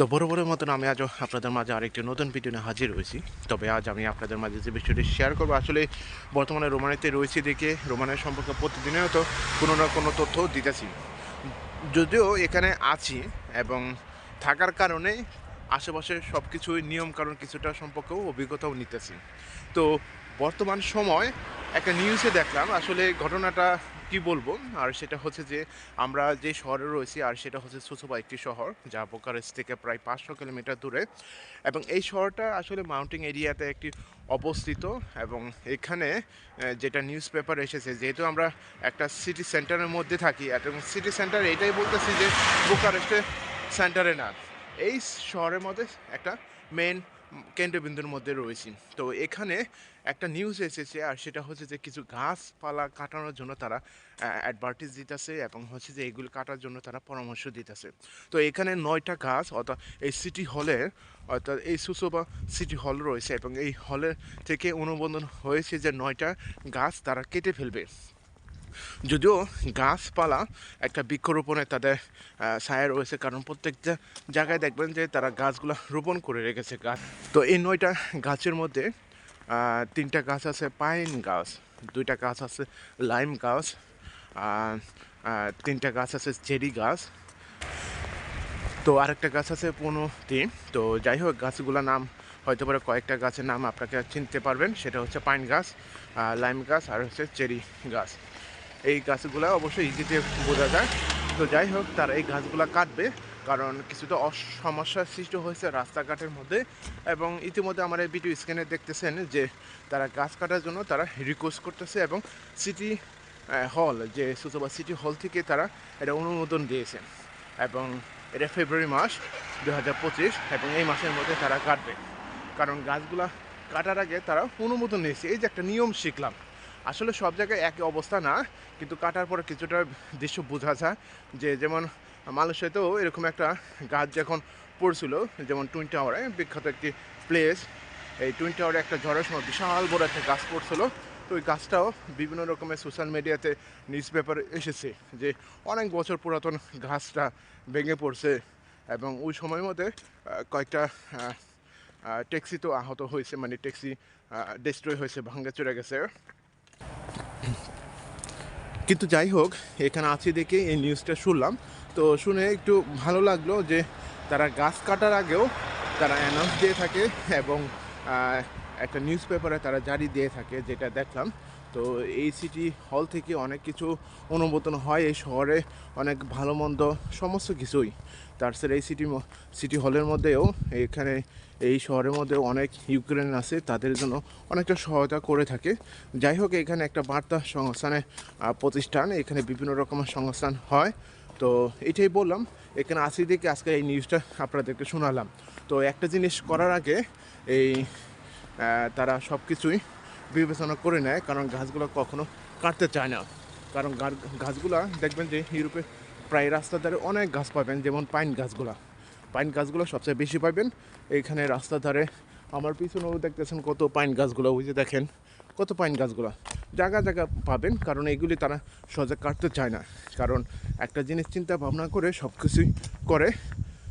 তো বড় বড় মতন আমি আজ আপনাদের মাঝে আরেকটি নতুন ভিডিও নিয়ে হাজির হয়েছি। তবে আজ আমি আপনাদের মাঝে যে বিষয়টি শেয়ার করব, আসলে বর্তমানে রোমানিতে রয়েছি দেখে রোমানের সম্পর্কে প্রতিদিনের তো কোনো না কোনো তথ্য দিতেছি। যদিও এখানে আছি এবং থাকার কারণে আশেপাশে সব কিছুই নিয়ম কারণ কিছুটা সম্পর্কেও অভিজ্ঞতাও নিতেছি। তো বর্তমান সময় একটা নিউজে দেখলাম, আসলে ঘটনাটা কি বলব? আর সেটা হচ্ছে যে, আমরা যে শহরে রয়েছি, আর সেটা হচ্ছে সুসুবা একটি শহর, যা বোকারেস্ট থেকে প্রায় পাঁচশো কিলোমিটার দূরে। এবং এই শহরটা আসলে মাউন্টেন এরিয়াতে একটি অবস্থিত এবং এখানে যেটা নিউজ পেপার এসেছে, যেহেতু আমরা একটা সিটি সেন্টারের মধ্যে থাকি, এবং সিটি সেন্টার এটাই বলতেছি যে বুকারেস্টের সেন্টারে না। এই শহরের মধ্যে একটা মেন কেন্দ্রবিন্দুর মধ্যে রয়েছি। তো এখানে একটা নিউজ এসেছে, আর সেটা হচ্ছে যে কিছু গাছপালা কাটানোর জন্য তারা অ্যাডভার্টিস দিতেছে এবং হচ্ছে যে এগুলো কাটার জন্য তারা পরামর্শ দিতেছে। তো এখানে নয়টা গাছ, অর্থাৎ এই সিটি হলের অর্থাৎ এই সুসোবা সিটি হল রয়েছে এবং এই হলের থেকে অনুমোদন হয়েছে যে নয়টা গাছ তারা কেটে ফেলবে। যদিও গাছপালা একটা বৃক্ষরোপণে তাদের ছায়া রয়েছে, কারণ প্রত্যেকটা জায়গায় দেখবেন যে তারা গাছগুলো রোপণ করে রেখেছে গাছ তো এই নয়টা গাছের মধ্যে তিনটা গাছ আছে পাইন গাছ, দুইটা গাছ আছে লাইম গাছ তিনটা গাছ আছে চেরি গাছ। তো আরেকটা গাছ আছে পনেরোটি তো যাই হোক গাছগুলোর নাম, হয়তো পারে কয়েকটা গাছের নাম আপনাকে চিনতে পারবেন, সেটা হচ্ছে পাইন গাছ লাইম গাছ, আর হচ্ছে চেরি গাছ। এই গাছগুলো অবশ্যই ইজিতে বোঝা যায়। তো যাই হোক, তারা এই গাছগুলো কাটবে, কারণ কিছুটা সমস্যার সৃষ্টি হয়েছে রাস্তাঘাটের মধ্যে এবং ইতিমধ্যে আমার এই ভিডিও স্ক্রিনে দেখতেছেন যে, তারা গাছ কাটার জন্য তারা রিকোয়েস্ট করতেছে এবং সিটি হল যে সুতবা সিটি হল থেকে তারা এটা অনুমোদন দিয়েছে এবং এটা ফেব্রুয়ারি মাস দু হাজার পঁচিশ এবং এই মাসের মধ্যে তারা কাটবে। কারণ গাছগুলা কাটার আগে তারা অনুমোদন নিয়েছে। এই যে একটা নিয়ম শিখলাম আসলে সব জায়গায় একই অবস্থা না, কিন্তু কাটার পরে কিছুটা দৃশ্য বোঝা যায় যে যেমন মালয়েশিয়াতেও এরকম একটা গাছ যখন পড়ছিল, যেমন টুইন টাওয়ারে, বিখ্যাত একটি প্লেস। এই টুইন টাওয়ারে একটা ঝড়ের সময় বিশাল বড় একটা গাছ পড়ছিল। তো ওই গাছটাও বিভিন্ন রকমের সোশ্যাল মিডিয়াতে নিউজ পেপারে এসেছে যে অনেক বছর পুরাতন গাছটা ভেঙে পড়ছে এবং ওই সময় মধ্যে কয়েকটা ট্যাক্সি তো আহত হয়েছে মানে ট্যাক্সি ডিস্ট্রয় হয়েছে, ভাঙ্গা চড়ে গেছে। কিন্তু যাই হোক এখানে আছি দেখে এই নিউজটা শুনলাম। তো শুনে একটু ভালো লাগল যে তারা গাছ কাটার আগেও তারা অ্যানাউন্স দিয়ে থাকে এবং একটা নিউজ পেপারে তারা জারি দিয়ে থাকে, যেটা দেখলাম। তো এই সিটি হল থেকে অনেক কিছু অনুমোদন হয় এই শহরে, অনেক ভালো মন্দ সমস্ত কিছুই। তাছাড়া এই সিটি সিটি হলের মধ্যেও এখানে এই শহরের মধ্যে অনেক ইউক্রেন আছে, তাদের জন্য অনেকটা সহায়তা করে থাকে। যাই হোক, এখানে একটা বার্তা সংস্থানের প্রতিষ্ঠান, এখানে বিভিন্ন রকমের সংস্থান হয়। তো এটাই বললাম, এখানে আসি দেখে আজকে এই নিউজটা আপনাদেরকে শোনালাম। তো একটা জিনিস করার আগে এই তারা সব কিছুই বিবেচনা করে নেয়, কারণ গাছগুলো কখনো কাটতে চায় না। কারণ গাছগুলা দেখবেন যে ইউরোপে প্রায় রাস্তার ধারে অনেক গাছ পাবেন, যেমন পাইন গাছগুলা। পাইন গাছগুলো সবচেয়ে বেশি পাবেন। এইখানে রাস্তার ধারে আমার পিছনেও দেখতেছেন কত পাইন গাছগুলো, ওই যে দেখেন, কত পাইন গাছগুলো। জায়গা জায়গা পাবেন, কারণ এগুলি তারা সহজে কাটতে চায় না। কারণ একটা জিনিস চিন্তা ভাবনা করে সব কিছুই করে